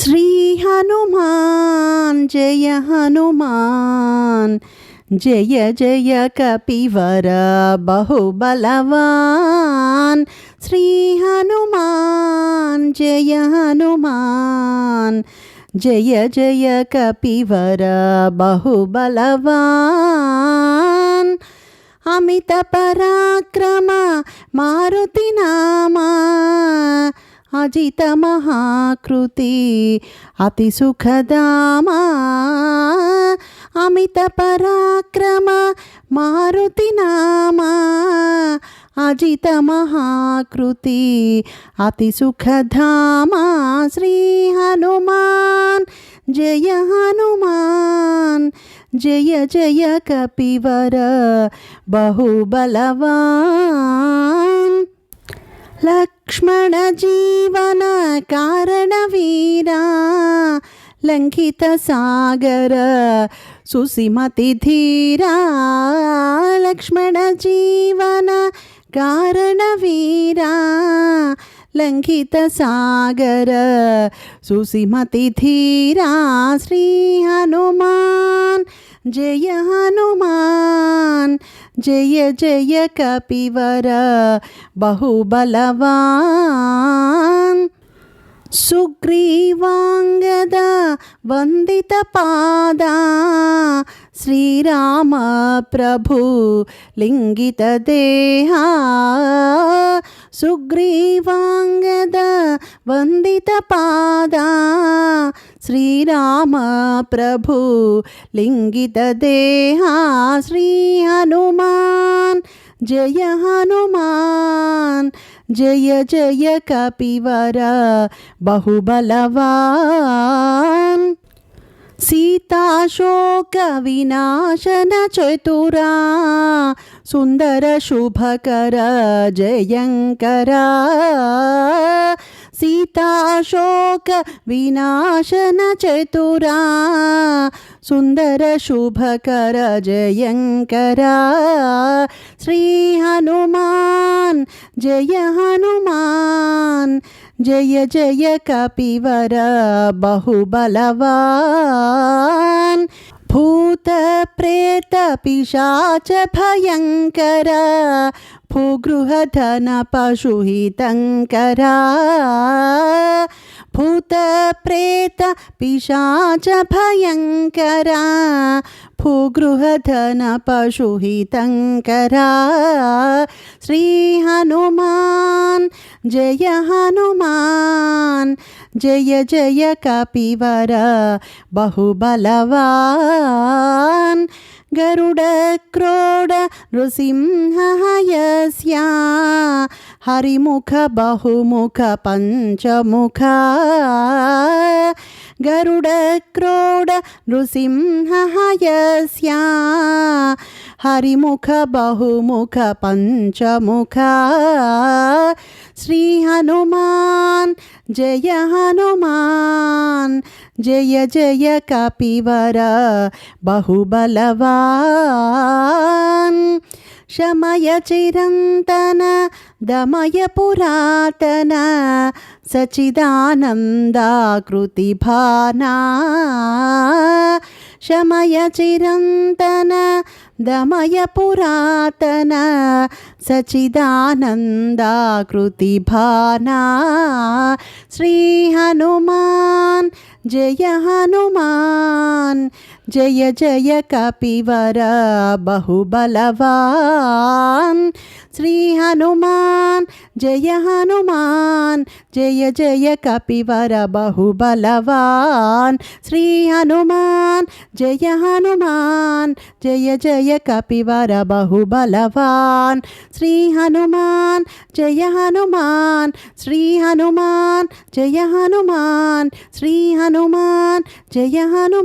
श्री हनुमान जय हनुमान जय जय कपिवर बहुबलवान् श्री हनुमान जय हनुमान जय जय कपिवर बहुबलवान् अमित पराक्रम मारुतिना విరాజిత మహాకృతి అతి సుఖదామా అమిత పరాక్రమ మారుతి నామా అజిత మహాకృతి అతి సుఖధామా శ్రీ హనుమాన్ జయ హనుమాన్ జయ జయ కపివర బహుబలవాన్ लक्ष्मणजीवनकारणवीरा लङ्घितसागर सुसिमतिधीरा लक्ष्मणजीवन कारणवीरा लङ्घितसागर सुसिमतिधीरा श्रीहनुमान् जय हनुमान् జయ జయ కపివర బహుబలవాన్ సుగ్రీవాంగద వందిత పాదా శ్రీరామ ప్రభు లింగిత దేహా సుగ్రీవాంగద వందిత పాదా श्रीराम प्रभु लिङ्गित देहा श्री हनुमान् जय हनुमान् जय जय कपिवर बहुबलवान् विनाशन चतुरा शुभकर जयङ्करा सीताशोक विनाशन चतुरा सुन्दरशुभकर श्री हनुमान जय हनुमान जय जय कपिवर बहुबलवान भूतप्रेतपिशाचभयङ्कर भूगृहधनपशुहितङ्करा भूतप्रेतपिशाचभयङ्करा भूगृहधनपशुहितङ्करा श्रीहनुमान् जय हनुमान् జయ జయ కపివర బహుబలవాన్ గరుడ క్రోడ నృసింహయస్య హరిముఖ బహుముఖ పంచముఖ గరుడ క్రోడ నృసింహయస్య హరిముఖ బహుముఖ పంచముఖ శ్రీ హనుమాన్ జయ హనుమాన్ జయ జయ కపివర బహుబలవాన్ శమయ చిరంతన దమయ పురాతన సచిదానందాకృతి భానా శమయ చిరంతన दमय पुरातन सचिदानन्दाकृतिभाना श्रीहनुमान् जय हनुमान् जय जय कपिवर बहुबलवान् श्रीहनुमान् जय हनुमान जय जय कपिवर बहु बलवान श्री हनुमान जय हनुमान जय जय कपिवर बहुबलवान श्री हनुमान जय हनुमान श्री हनुमान जय हनुमान श्री हनुमान जय हनुमान